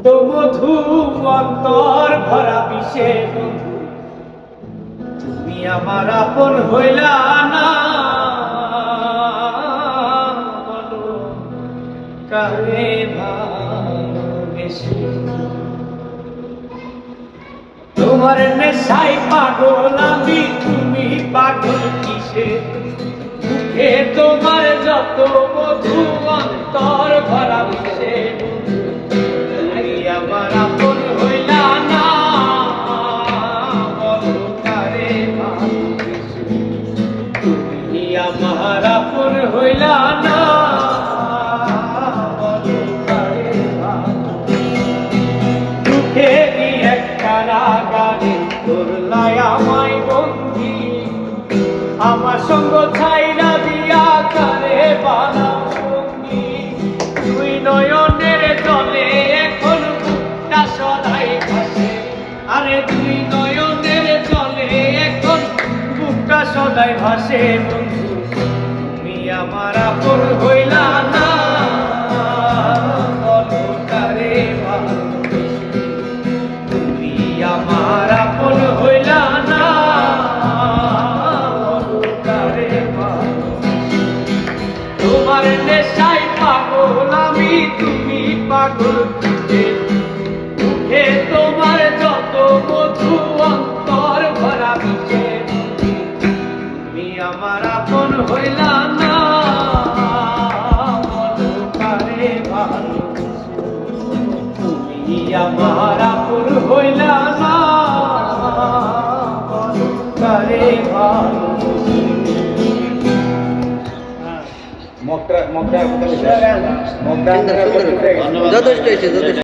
মধু অন্তর ভরা বিষে বন্ধু, তুমি আমার আপন হইলা না। কারে ভালোবেসে? তোমার নেশাই পাগল আমি, তুমি পাগল কিসে? মুখে তোমার যত কারে ভালোবেসে? দুঃখেরই একটা রাগারে তোরলাই আমায় বন্দি? আমার সঙ্গ ছাইরা দিয়া কারে বানাও সদাই ভাসে বন্ধু, তুমি আমার আপন হইলা না। বলো কারে ভালোবেসে তুমি আমার আপন হইলা না। বলো কারে তোমার নেশাই পাগল আমি, তুমি পাগল। আমার আপন হইলা না। বলো কারে ভালোবেসে। তুমি আমার আপন হইলা না। কারে ভালোবেসে। মগটা মগটা মগটা যথেষ্ট হয়েছে যথেষ্ট।